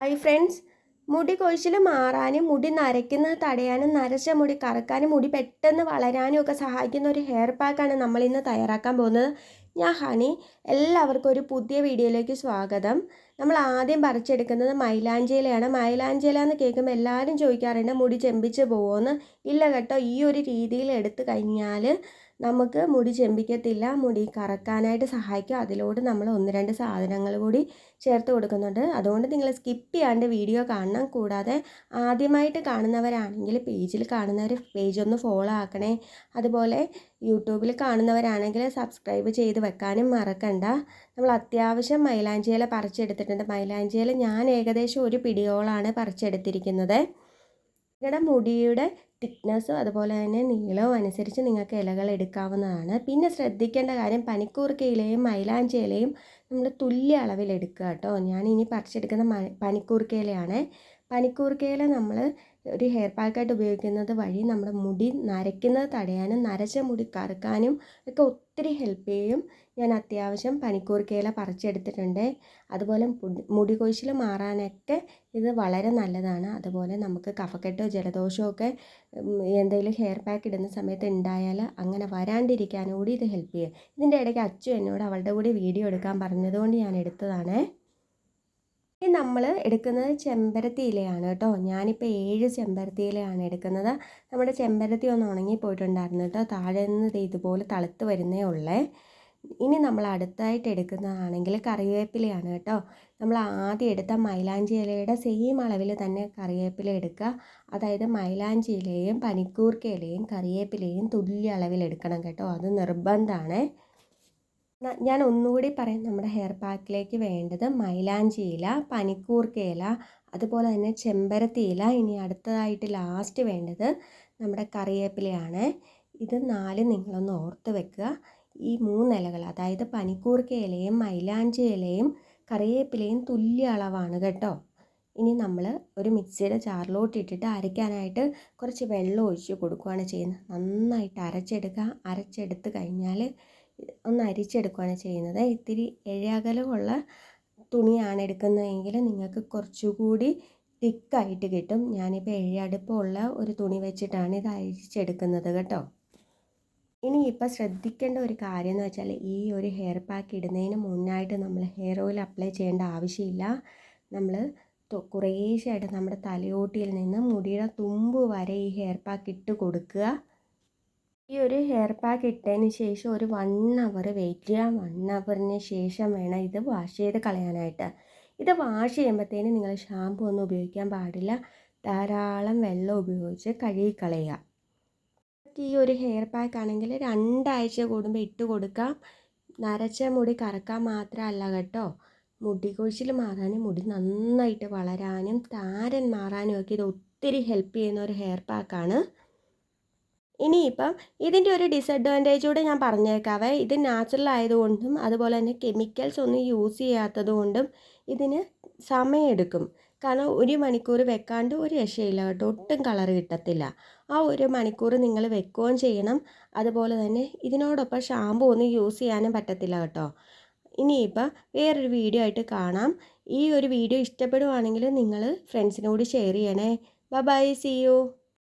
Hi friends മുടി കൊഴിച്ചിൽ മാറാനും മുടി നരയ്ക്കുന്നത് തടയാനും നരച്ച മുടി കറക്കാനും മുടി പെട്ടെന്ന് വളരാനും ഒക്കെ സഹായിക്കുന്ന ഒരു ഹെയർ പാക്കാണ് നമ്മൾ ഇന്ന് തയ്യാറാക്കാൻ പോകുന്നത്. ഞാൻ ഹണി. എല്ലാവർക്കും ഒരു പുതിയ വീഡിയോയിലേക്ക് സ്വാഗതം. നമ്മൾ ആദ്യം പറിച്ചെടുക്കുന്നത് മൈലാഞ്ചിയിലയാണ്. മൈലാഞ്ചിയില എന്ന് കേൾക്കുമ്പോൾ എല്ലാവരും ചോദിക്കാറുണ്ട് മുടി ചെമ്പിച്ച് പോകുമെന്ന് ഇല്ല കേട്ടോ. ഈ ഒരു രീതിയിൽ എടുത്തു കഴിഞ്ഞാൽ നമുക്ക് മുടി ചെമ്പിക്കത്തില്ല മുടി കറക്കാനായിട്ട് സഹായിക്കും. അതിലോട് നമ്മൾ ഒന്ന് രണ്ട് സാധനങ്ങൾ കൂടി ചേർത്ത് കൊടുക്കുന്നുണ്ട്. അതുകൊണ്ട് നിങ്ങൾ സ്കിപ്പ് ചെയ്യാണ്ട് വീഡിയോ കാണണം. കൂടാതെ ആദ്യമായിട്ട് കാണുന്നവരാണെങ്കിൽ പേജിൽ കാണുന്നവർ പേജ് ഒന്ന് ഫോളോ ആക്കണേ. അതുപോലെ യൂട്യൂബിൽ കാണുന്നവരാണെങ്കിൽ സബ്സ്ക്രൈബ് ചെയ്ത് വെക്കാനും മറക്കണ്ട. നമ്മൾ അത്യാവശ്യം മൈലാഞ്ചിയില പറിച്ചെടുത്തിട്ടുണ്ട്. മൈലാഞ്ചിയില ഞാൻ ഏകദേശം ഒരു പിടിയോളാണ് പറിച്ചെടുത്തിരിക്കുന്നത്. നിങ്ങളുടെ മുടിയുടെ തിക്നെസ്സും അതുപോലെ തന്നെ നീളവും അനുസരിച്ച് നിങ്ങൾക്ക് ഇലകൾ എടുക്കാവുന്നതാണ്. പിന്നെ ശ്രദ്ധിക്കേണ്ട കാര്യം പനിക്കൂർക്ക ഇലയും മൈലാഞ്ചി ഇലയും നമ്മൾ തുല്യ അളവിൽ എടുക്കുക കേട്ടോ. ഞാൻ ഇനി പറിച്ചെടുക്കുന്ന മ പനിക്കൂർക്കയിലയാണ് പനിക്കൂർക്കയില നമ്മൾ ഒരു ഹെയർ പാക്കായിട്ട് ഉപയോഗിക്കുന്നത് വഴി നമ്മുടെ മുടി നരയ്ക്കുന്നത് തടയാനും നരച്ച മുടി കറുക്കാനും ഒക്കെ ഒത്തിരി ഹെൽപ്പ് ചെയ്യും. ഞാൻ അത്യാവശ്യം പനിക്കൂർക്കയില പറിച്ചെടുത്തിട്ടുണ്ട്. അതുപോലെ മുടി കൊഴിച്ചിൽ മാറാനൊക്കെ ഇത് വളരെ നല്ലതാണ്. അതുപോലെ നമുക്ക് കഫക്കെട്ടോ ജലദോഷമോ ഒക്കെ എന്തെങ്കിലും ഹെയർ പാക്ക് ഇടുന്ന സമയത്ത് ഉണ്ടായാൽ അങ്ങനെ വരാണ്ടിരിക്കാനും കൂടി ഇത് ഹെൽപ്പ് ചെയ്യും. ഇതിന്റെ ഇടയ്ക്ക് അച്ചു എന്നോട് അവളുടെ കൂടി വീഡിയോ എടുക്കാൻ പറഞ്ഞതുകൊണ്ട് ഞാൻ എടുത്തതാണ്. ഇനി നമ്മൾ എടുക്കുന്നത് ചെമ്പരത്തി ഇലയാണ് കേട്ടോ. ഞാനിപ്പോൾ ഏഴ് ചെമ്പരത്തി ഇലയാണ് എടുക്കുന്നത്. നമ്മുടെ ചെമ്പരത്തി ഒന്ന് ഉണങ്ങി പോയിട്ടുണ്ടായിരുന്നു കേട്ടോ. താഴെ നിന്ന് ഇതുപോലെ തളുത്ത് വരുന്നേ ഉള്ളേ. ഇനി നമ്മൾ അടുത്തായിട്ട് എടുക്കുന്നതാണെങ്കിൽ കറിവേപ്പിലയാണ് കേട്ടോ. നമ്മൾ ആദ്യം എടുത്ത മൈലാഞ്ചി ഇലയുടെ സെയിം അളവിൽ തന്നെ കറിവേപ്പില എടുക്കുക. അതായത് മൈലാഞ്ചി ഇലയും പനിക്കൂർക്ക ഇലയും കറിവേപ്പിലയും തുല്യ അളവിൽ എടുക്കണം കേട്ടോ. അത് നിർബന്ധമാണ്. ഞാൻ ഒന്നുകൂടി പറയാം. നമ്മുടെ ഹെയർ പാക്കിലേക്ക് വേണ്ടത് മൈലാഞ്ചി ഇല പനിക്കൂർക്ക ഇല അതുപോലെ തന്നെ ചെമ്പരത്തി ഇല ഇനി അടുത്തതായിട്ട് ലാസ്റ്റ് വേണ്ടത് നമ്മുടെ കറിവേപ്പിലയാണ്. ഇത് നാല് നിങ്ങളൊന്ന് ഓർത്ത് വെക്കുക. ഈ മൂന്ന് ഇലകൾ അതായത് പനിക്കൂർക്ക ഇലയും മൈലാഞ്ചി ഇലയും കറിവേപ്പിലയും തുല്യ അളവാണ് കേട്ടോ. ഇനി നമ്മൾ ഒരു മിക്സിയുടെ ചാറിലോട്ട് ഇട്ടിട്ട് അരയ്ക്കാനായിട്ട് കുറച്ച് വെള്ളം ഒഴിച്ച് കൊടുക്കുകയാണ് ചെയ്യുന്നത്. നന്നായിട്ട് അരച്ചെടുക്കുക. അരച്ചെടുത്ത് കഴിഞ്ഞാൽ ഒന്ന് അരിച്ചെടുക്കുകയാണ് ചെയ്യുന്നത്. ഇത്തിരി ഇഴകലമുള്ള തുണിയാണ് എടുക്കുന്നതെങ്കിൽ നിങ്ങൾക്ക് കുറച്ചുകൂടി തിക്കായിട്ട് കിട്ടും. ഞാനിപ്പോൾ ഇഴയടുപ്പമുള്ള ഒരു തുണി വെച്ചിട്ടാണ് ഇത് അരിച്ചെടുക്കുന്നത് കേട്ടോ. ഇനി ഇപ്പോൾ ശ്രദ്ധിക്കേണ്ട ഒരു കാര്യം എന്ന് വെച്ചാൽ ഈ ഒരു ഹെയർ പാക്ക് ഇടുന്നതിന് മുന്നായിട്ട് നമ്മൾ ഹെയർ ഓയിൽ അപ്ലൈ ചെയ്യേണ്ട ആവശ്യമില്ല. നമ്മൾ കുറേശ്ശായിട്ട് നമ്മുടെ തലയോട്ടിയിൽ നിന്ന് മുടിയുടെ തുമ്പ് വരെ ഈ ഹെയർ പാക്ക് ഇട്ട് കൊടുക്കുക. ഈ ഒരു ഹെയർ പാക്ക് ഇട്ടതിന് ശേഷം ഒരു വൺ അവർ വെയിറ്റ് ചെയ്യാം. വൺ അവറിന് ശേഷം വേണം ഇത് വാഷ് ചെയ്ത് കളയാനായിട്ട്. ഇത് വാഷ് ചെയ്യുമ്പോഴത്തേന് നിങ്ങൾ ഷാമ്പു ഒന്നും ഉപയോഗിക്കാൻ പാടില്ല. ധാരാളം വെള്ളം ഉപയോഗിച്ച് കഴുകി കളയുക. ഈ ഒരു ഹെയർ പാക്ക് ആണെങ്കിൽ രണ്ടാഴ്ച കൂടുമ്പോൾ ഇട്ട് കൊടുക്കാം. നരച്ച മുടി കറക്കാൻ മാത്രമല്ല കേട്ടോ. മുടി കൊഴിച്ചിൽ മാറാനും മുടി നന്നായിട്ട് വളരാനും താരൻ മാറാനും ഒക്കെ ഇത് ഒത്തിരി ഹെൽപ്പ് ചെയ്യുന്ന ഒരു ഹെയർ പാക്കാണ് ഇനിയിപ്പം ഇതിന്റെ ഒരു ഡിസഡ്വാന്റേജ് കൂടെ ഞാൻ പറഞ്ഞേക്കാവേ. ഇത് നാച്ചുറൽ ആയതുകൊണ്ടും അതുപോലെ തന്നെ കെമിക്കൽസ് ഒന്നും യൂസ് ചെയ്യാത്തതുകൊണ്ടും ഇതിന് സമയമെടുക്കും. കാരണം ഒരു മണിക്കൂർ വെക്കാണ്ട് ഒരു രക്ഷയില്ല കേട്ടോ. ഒട്ടും കളർ കിട്ടത്തില്ല. ആ ഒരു മണിക്കൂർ നിങ്ങൾ വെക്കുകയും ചെയ്യണം. അതുപോലെ തന്നെ ഇതിനോടൊപ്പം ഷാമ്പു ഒന്നും യൂസ് ചെയ്യാനും പറ്റത്തില്ല കേട്ടോ. ഇനിയിപ്പോൾ വേറൊരു വീഡിയോ ആയിട്ട് കാണാം. ഈ ഒരു വീഡിയോ ഇഷ്ടപ്പെടുവാണെങ്കിൽ നിങ്ങൾ ഫ്രണ്ട്സിനോട് ഷെയർ ചെയ്യണേ. Bye see you